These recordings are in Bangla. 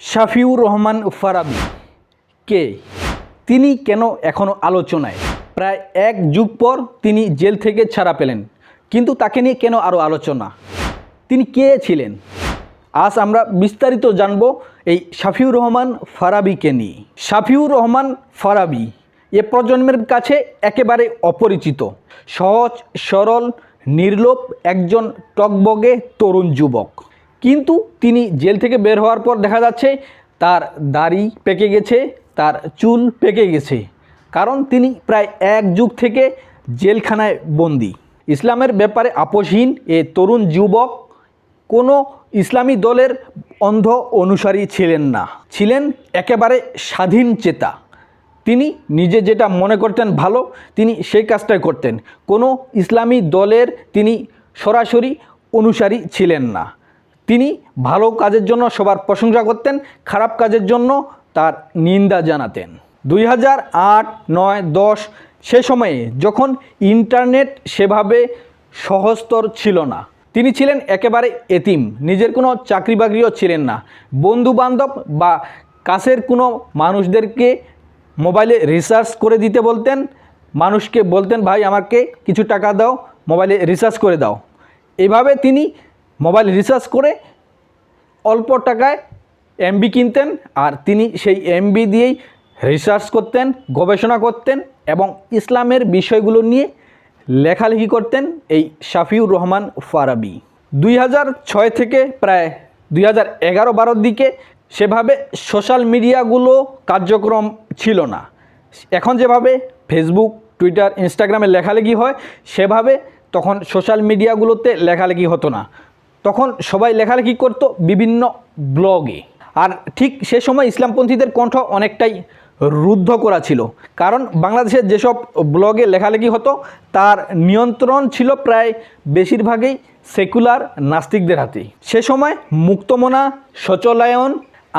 শাফিউর রহমান ফারাবি কে? তিনি কেন এখনও আলোচনায়? প্রায় এক যুগ পর তিনি জেল থেকে ছাড়া পেলেন। কিন্তু তাকে নিয়ে কেন আরও আলোচনা? তিনি কে ছিলেন? আজ আমরা বিস্তারিত জানব এই শাফিউর রহমান ফারাবিকে নিয়ে। শাফিউর রহমান ফারাবি এ প্রজন্মের কাছে একেবারে অপরিচিত। সহজ, সরল, নির্লোপ একজন টকবগে তরুণ যুবক। কিন্তু তিনি জেল থেকে বের হওয়ার পর দেখা যাচ্ছে তার দাড়ি পেকে গেছে, তার চুল পেকে গেছে। কারণ তিনি প্রায় এক যুগ থেকে জেলখানায় বন্দি। ইসলামের ব্যাপারে আপোষহীন এ তরুণ যুবক কোনো ইসলামী দলের অন্ধ অনুসারী ছিলেন না। ছিলেন একেবারে স্বাধীন চেতা। তিনি নিজে যেটা মনে করতেন ভালো, তিনি সেই কাজটাই করতেন। কোনো ইসলামী দলের তিনি সরাসরি অনুসারী ছিলেন না। তিনি ভালো কাজের জন্য সবার প্রশংসা করতেন, খারাপ কাজের জন্য তার নিন্দা জানাতেন। দুই হাজার আট, নয়, দশ, সে সময়ে যখন ইন্টারনেট সেভাবে সহস্তর ছিল না, তিনি ছিলেন একেবারে এতিম, নিজের কোনো চাকরি বাকরিও ছিলেন না। বন্ধু বান্ধব বা কাছের কোনো মানুষদেরকে মোবাইলে রিসার্চ করে দিতে বলতেন, মানুষকে বলতেন, ভাই, আমাকে কিছু টাকা দাও, মোবাইলে রিসার্চ করে দাও। এভাবে তিনি মোবাইল রিসার্চ করে অল্প টাকায় এমবি কিনতেন আর তিনি সেই এমবি দিয়েই রিসার্চ করতেন, গবেষণা করতেন এবং ইসলামের বিষয়গুলো নিয়ে লেখালেখি করতেন এই শাফিউর রহমান ফারাবি। দুই থেকে প্রায় দুই হাজার এগারো বারোর দিকে সেভাবে সোশ্যাল মিডিয়াগুলো কার্যক্রম ছিল না। এখন যেভাবে ফেসবুক টুইটার ইনস্টাগ্রামে লেখালেখি হয়, সেভাবে তখন সোশ্যাল মিডিয়াগুলোতে লেখালেখি হতো না। তখন সবাই লেখালেখি করতো বিভিন্ন ব্লগে। আর ঠিক সে সময় ইসলামপন্থীদের কণ্ঠ অনেকটাই রুদ্ধ করা ছিল। কারণ বাংলাদেশের যেসব ব্লগে লেখালেখি হতো, তার নিয়ন্ত্রণ ছিল প্রায় বেশিরভাগই সেকুলার নাস্তিকদের হাতেই। সে সময় মুক্তমনা, সচলায়ন,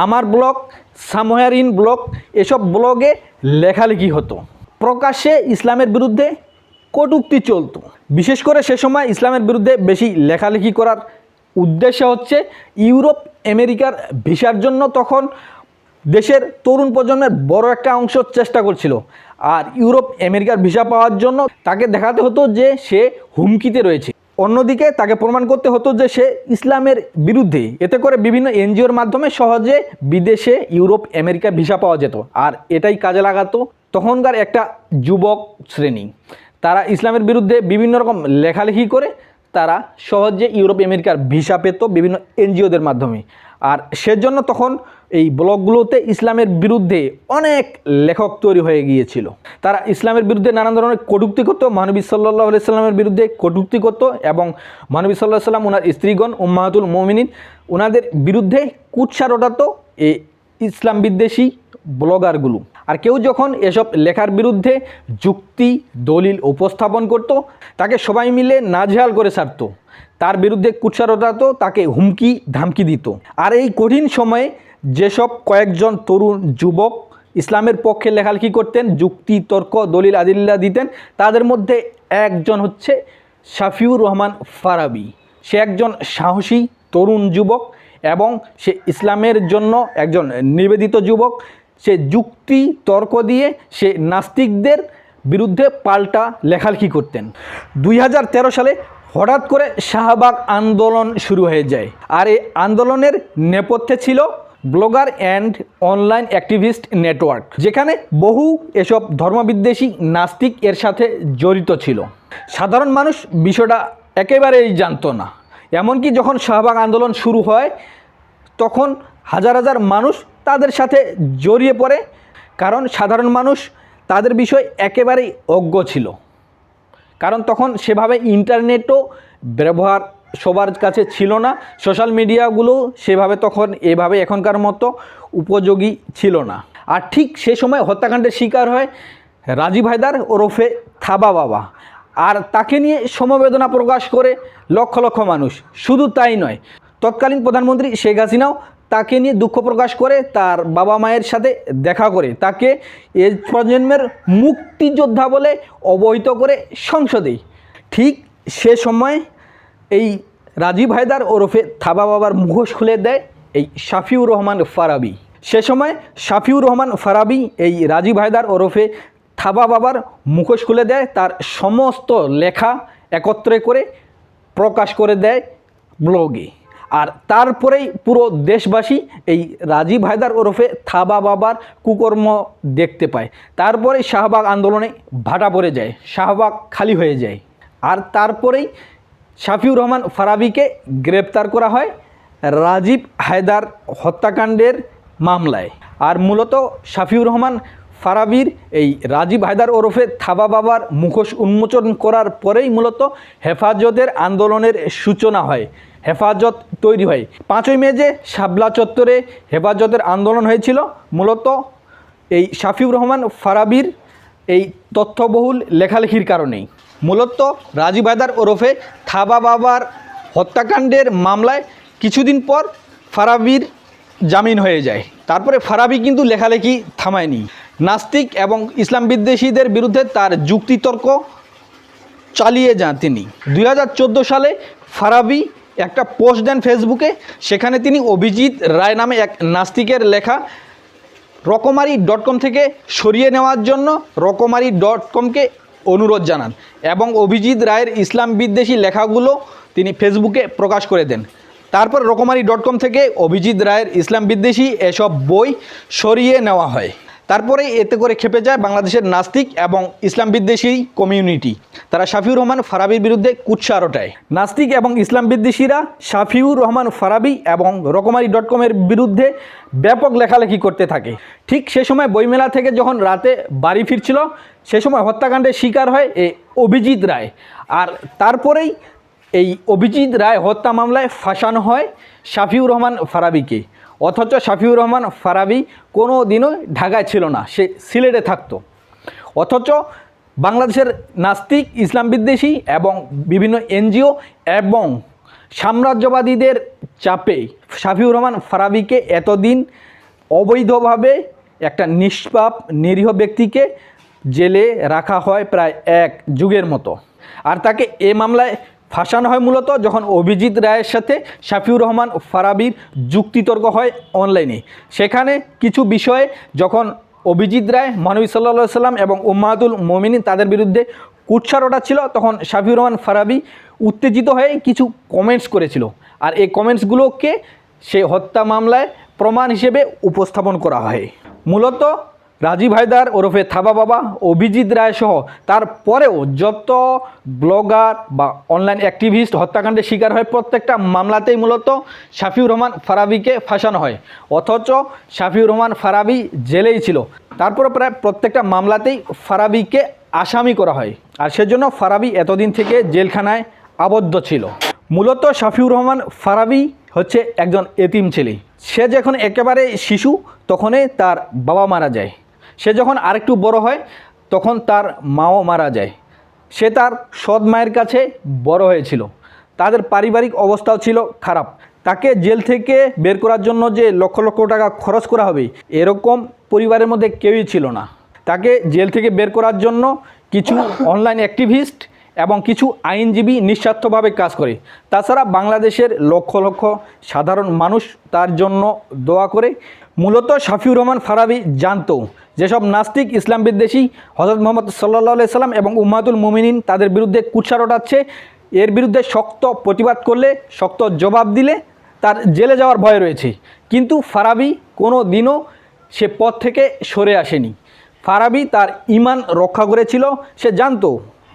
আমার ব্লগ, সামহারিন ব্লগ এসব ব্লগে লেখালেখি হতো। প্রকাশ্যে ইসলামের বিরুদ্ধে কটুক্তি চলতো। বিশেষ করে সে সময় ইসলামের বিরুদ্ধে বেশি লেখালেখি করার উদ্দেশ্য হচ্ছে ইউরোপ, আমেরিকার ভিসার জন্য তখন দেশের তরুণ প্রজন্মের বড় একটা অংশ চেষ্টা করছিল। আর ইউরোপ, আমেরিকার ভিসা পাওয়ার জন্য তাকে দেখাতে হতো যে সে হুমকিতে রয়েছে। অন্যদিকে তাকে প্রমাণ করতে হতো যে সে ইসলামের বিরুদ্ধে এতে করে বিভিন্ন এনজিওর মাধ্যমে সহজে বিদেশে ইউরোপ, আমেরিকা ভিসা পাওয়া যেত। আর এটাই কাজে লাগাতো তখনকার একটা যুবক শ্রেণি। তারা ইসলামের বিরুদ্ধে বিভিন্ন রকম লেখালেখি করে তারা সহজে ইউরোপ, আমেরিকার ভিসা পেত বিভিন্ন এনজিওদের মাধ্যমে। আর সেজন্য তখন এই ব্লগগুলোতে ইসলামের বিরুদ্ধে অনেক লেখক তৈরি হয়ে গিয়েছিল। তারা ইসলামের বিরুদ্ধে নানান ধরনের কটুক্তি করতো মহানবী সাল্লাহ সাল্লামের বিরুদ্ধে কটুক্তি করতো এবং মহানবী সাল্লাহ সাল্লাম ওনার স্ত্রীগণ, উম্মাহাতুল মমিনিন ওনাদের বিরুদ্ধে কুৎসা রটাতো এই ইসলাম বিদ্বেষী ব্লগারগুলো। আর কেউ যখন এসব লেখার বিরুদ্ধে যুক্তি, দলিল উপস্থাপন করত, তাকে সবাই মিলে নাজেহাল করে ছাড়তো। তার বিরুদ্ধে কুৎসারতাতো তাকে হুমকি, ধামকি দিত। আর এই কঠিন সময়ে যেসব কয়েকজন তরুণ যুবক ইসলামের পক্ষে লেখালেখি করতেন, যুক্তি, তর্ক, দলিল, আদিল্লা দিতেন, তাদের মধ্যে একজন হচ্ছে শাফিউর রহমান ফারাবি। সে একজন সাহসী তরুণ যুবক এবং সে ইসলামের জন্য একজন নিবেদিত যুবক। সে যুক্তি, তর্ক দিয়ে সে নাস্তিকদের বিরুদ্ধে পাল্টা লেখালেখি করতেন। দুই হাজার তেরো সালে হঠাৎ করে শাহবাগ আন্দোলন শুরু হয়ে যায়। আর এই আন্দোলনের নেপথ্যে ছিল blogger and online activist network, যেখানে বহু এসব ধর্মবিদ্বেষী নাস্তিক এর সাথে জড়িত ছিল। সাধারণ মানুষ বিষয়টা একেবারেই জানতো না। এমনকি যখন শাহবাগ আন্দোলন শুরু হয়, তখন হাজার হাজার মানুষ তাদের সাথে জড়িয়ে পড়ে, কারণ সাধারণ মানুষ তাদের বিষয় একেবারেই অজ্ঞ ছিল। কারণ তখন সেভাবে ইন্টারনেটও ব্যবহার সবার কাছে ছিল না, সোশ্যাল মিডিয়াগুলো সেভাবে তখন এভাবে এখনকার মতো উপযোগী ছিল না। আর ঠিক সে সময় হত্যাকাণ্ডের শিকার হয় রাজীব হায়দার ওরফে থাবা বাবা। আর তাকে নিয়ে সমবেদনা প্রকাশ করে লক্ষ লক্ষ মানুষ। শুধু তাই নয়, তৎকালীন প্রধানমন্ত্রী শেখ হাসিনাও তাকে নিয়ে দুঃখ প্রকাশ করে, তার বাবা মায়ের সাথে দেখা করে, তাকে এ প্রজন্মের মুক্তিযোদ্ধা বলে অবহিত করে সংসদে। ঠিক সে সময় এই রাজীব হায়দার ওরফে থাবা বাবার মুখোশ খুলে দেয় এই শাফিউর রহমান ফারাবি। সে সময় শাফিউর রহমান ফারাবি এই রাজীব হায়দার ওরফে থাবা বাবার মুখোশ খুলে দেয়, তার সমস্ত লেখা একত্রে করে প্রকাশ করে দেয় ব্লগে। আর তারপরেই পুরো দেশবাসী এই রাজীব হায়দার ওরফে থাবা বাবার কুকর্ম দেখতে পায়। তারপরেই শাহবাগ আন্দোলনে ভাটা পড়ে যায়, শাহবাগ খালি হয়ে যায়। আর তারপরেই শাফিউর রহমান ফারাবিকে গ্রেপ্তার করা হয় রাজীব হায়দার হত্যাকাণ্ডের মামলায়। আর মূলত শাফিউর রহমান ফারাবির এই রাজীব হায়দার ওরফে থাবা বাবার মুখোশ উন্মোচন করার পরেই মূলত হেফাজতের আন্দোলনের সূচনা হয়, হেফাজত তৈরি হয়। পাঁচই মে যে শাবলা চত্বরে হেফাজতের আন্দোলন হয়েছিল, মূলত এই শাফিউর রহমান ফারাবির এই তথ্যবহুল লেখালেখির কারণেই। মূলত রাজীব হায়দার ওরফে থাবা বাবার হত্যাকাণ্ডের মামলায় কিছুদিন পর ফারাবির জামিন হয়ে যায়। তারপরে ফারাবি কিন্তু লেখালেখি থামায়নি। নাস্তিক এবং ইসলাম বিদ্বেষীদের বিরুদ্ধে তার যুক্তিতর্ক চালিয়ে যান তিনি। দুই হাজার চোদ্দ সালে ফারাবি একটা পোস্ট দেন ফেসবুকে, সেখানে তিনি অভিজিৎ রায় নামে এক নাস্তিকের লেখা রকমারি ডট কম থেকে সরিয়ে নেওয়ার জন্য রকমারি ডট কমকে অনুরোধ জানান এবং অভিজিৎ রায়ের ইসলাম বিদ্বেষী লেখাগুলো তিনি ফেসবুকে প্রকাশ করে দেন। তারপর রকমারি ডট কম থেকে অভিজিৎ রায়ের ইসলাম বিদ্বেষী এসব বই সরিয়ে নেওয়া হয়। তারপরে এতে করে খেপে যায় বাংলাদেশের নাস্তিক এবং ইসলাম বিদ্বেষী কমিউনিটি। তারা শাফিউর রহমান ফারাবির বিরুদ্ধে কুৎসা রটায় নাস্তিক এবং ইসলাম বিদ্বেষীরা শাফিউর রহমান ফারাবি এবং রকমারি ডট কমের বিরুদ্ধে ব্যাপক লেখালেখি করতে থাকে। ঠিক সে সময় বইমেলা থেকে যখন রাতে বাড়ি ফিরছিল, সে সময় হত্যাকাণ্ডের শিকার হয় এই অভিজিৎ রায়। আর তারপরেই এই অভিজিৎ রায় হত্যা মামলায় ফাঁসানো হয় শাফিউর রহমান ফারাবিকে। অথচ শাফিউর রহমান ফারাবি কোনো দিনও ঢাকায় ছিল না, সে সিলেটে থাকতো। অথচ বাংলাদেশের নাস্তিক, ইসলাম বিদ্বেষী এবং বিভিন্ন এনজিও এবং সাম্রাজ্যবাদীদের চাপে শাফিউর রহমান ফারাবিকে এতদিন অবৈধভাবে একটা নিষ্পাপ, নিরীহ ব্যক্তিকে জেলে রাখা হয় প্রায় এক যুগের মতো। আর তাকে এ মামলায় ফাঁসানো হয় মূলত যখন অভিজিৎ রায়ের সাথে শাফিউর রহমান ফারাবির যুক্তিতর্ক হয় অনলাইনে। সেখানে কিছু বিষয়ে যখন অভিজিৎ রায় মহানবী সাল্লা সাল্লাম এবং উম্মাহাতুল মমিনী তাদের বিরুদ্ধে কুৎসারোটা ছিল, তখন শাফিউর রহমান ফারাবি উত্তেজিত হয়ে কিছু কমেন্টস করেছিল। আর এই কমেন্টসগুলোকে সে হত্যা মামলায় প্রমাণ হিসেবে উপস্থাপন করা হয়। মূলত রাজীব হায়দার ওরফে থাবা বাবা, অভিজিৎ রায় সহ তারপরেও যত ব্লগার বা অনলাইন অ্যাক্টিভিস্ট হত্যাকাণ্ডের শিকার হয়, প্রত্যেকটা মামলাতেই মূলত শাফিউর রহমান ফারাবিকে ফাঁসানো হয়। অথচ শাফিউর রহমান ফারাবি জেলেই ছিল। তারপরে প্রায় প্রত্যেকটা মামলাতেই ফারাবিকে আসামি করা হয়। আর সেজন্য ফারাবি এতদিন থেকে জেলখানায় আবদ্ধ ছিল। মূলত শাফিউর রহমান ফারাবি হচ্ছে একজন এতিম ছেলে। সে যখন একেবারে শিশু, তখনই তার বাবা মারা যায়। সে যখন আরেকটু বড় হয়, তখন তার মাও মারা যায়। সে তার সৎ মায়ের কাছে বড় হয়েছিল। তাদের পারিবারিক অবস্থাও ছিল খারাপ। তাকে জেল থেকে বের করার জন্য যে লক্ষ লক্ষ টাকা খরচ করা হবে, এরকম পরিবারের মধ্যে কেউই ছিল না। তাকে জেল থেকে বের করার জন্য কিছু অনলাইন অ্যাক্টিভিস্ট এবং কিছু আইনজীবী নিঃস্বার্থভাবে কাজ করে। তাছাড়া বাংলাদেশের লক্ষ লক্ষ সাধারণ মানুষ তার জন্য দোয়া করে। মূলত শাফিউর রহমান ফারাবি জানতো যেসব নাস্তিক ইসলাম বিদ্বেষী হজরত মোহাম্মদ সাল্লাহ সাল্লাম এবং উম্মাতুল মুমিনিন তাদের বিরুদ্ধে কুৎসা রটাচ্ছে এর বিরুদ্ধে শক্ত প্রতিবাদ করলে, শক্ত জবাব দিলে তার জেলে যাওয়ার ভয় রয়েছে। কিন্তু ফারাবি কোনো দিনও সে পথ থেকে সরে আসেনি। ফারাবি তার ইমান রক্ষা করেছিল, সে জানতো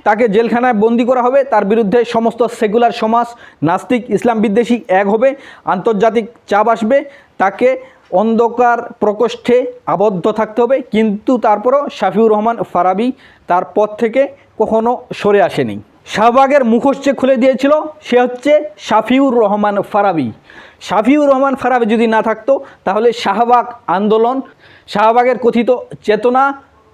তাকে জেলখানায় বন্দি করা হবে, তার বিরুদ্ধে সমস্ত সেকুলার সমাজ, নাস্তিক ইসলাম বিদ্বেষী এক হবে, আন্তর্জাতিক চাপ আসবে, তাকে অন্ধকার প্রকোষ্ঠে আবদ্ধ থাকতে হবে। কিন্তু তারপরও শাফিউর রহমান ফারাবি তার পথ থেকে কখনো সরে আসেনি। শাহবাগের মুখোশ যে খুলে দিয়েছিল, সে হচ্ছে শাফিউর রহমান ফারাবি। শাফিউর রহমান ফারাবি যদি না থাকতো, তাহলে শাহবাগ আন্দোলন, শাহবাগের কথিত চেতনা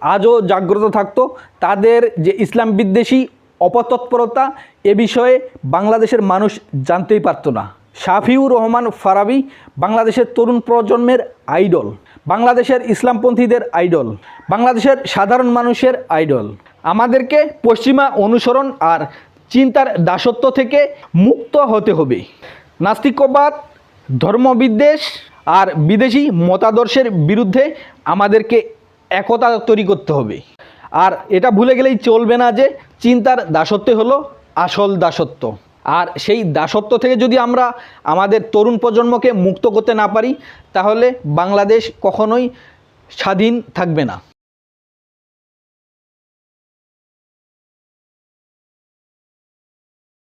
আজও জাগ্রত থাকতো। তাদের যে ইসলাম বিদ্বেষী, অপতৎপরতা, এ বিষয়ে বাংলাদেশের মানুষ জানতেই পারতো না। শাফিউর রহমান ফারাবি বাংলাদেশের তরুণ প্রজন্মের আইডল, বাংলাদেশের ইসলামপন্থীদের আইডল, বাংলাদেশের সাধারণ মানুষের আইডল। আমাদেরকে পশ্চিমা অনুসরণ আর চিন্তার দাসত্ব থেকে মুক্ত হতে হবে। নাস্তিকবাদ, ধর্মবিদ্বেষ আর বিদেশি মতাদর্শের বিরুদ্ধে আমাদেরকে একতা তৈরি করতে হবে। আর এটা ভুলে গেলেই চলবে না যে চিন্তার দাসত্ব হলো আসল দাসত্ব। আর সেই দাসত্ব থেকে যদি আমরা আমাদের তরুণ প্রজন্মকে মুক্ত করতে না পারি, তাহলে বাংলাদেশ কখনোই স্বাধীন থাকবে না।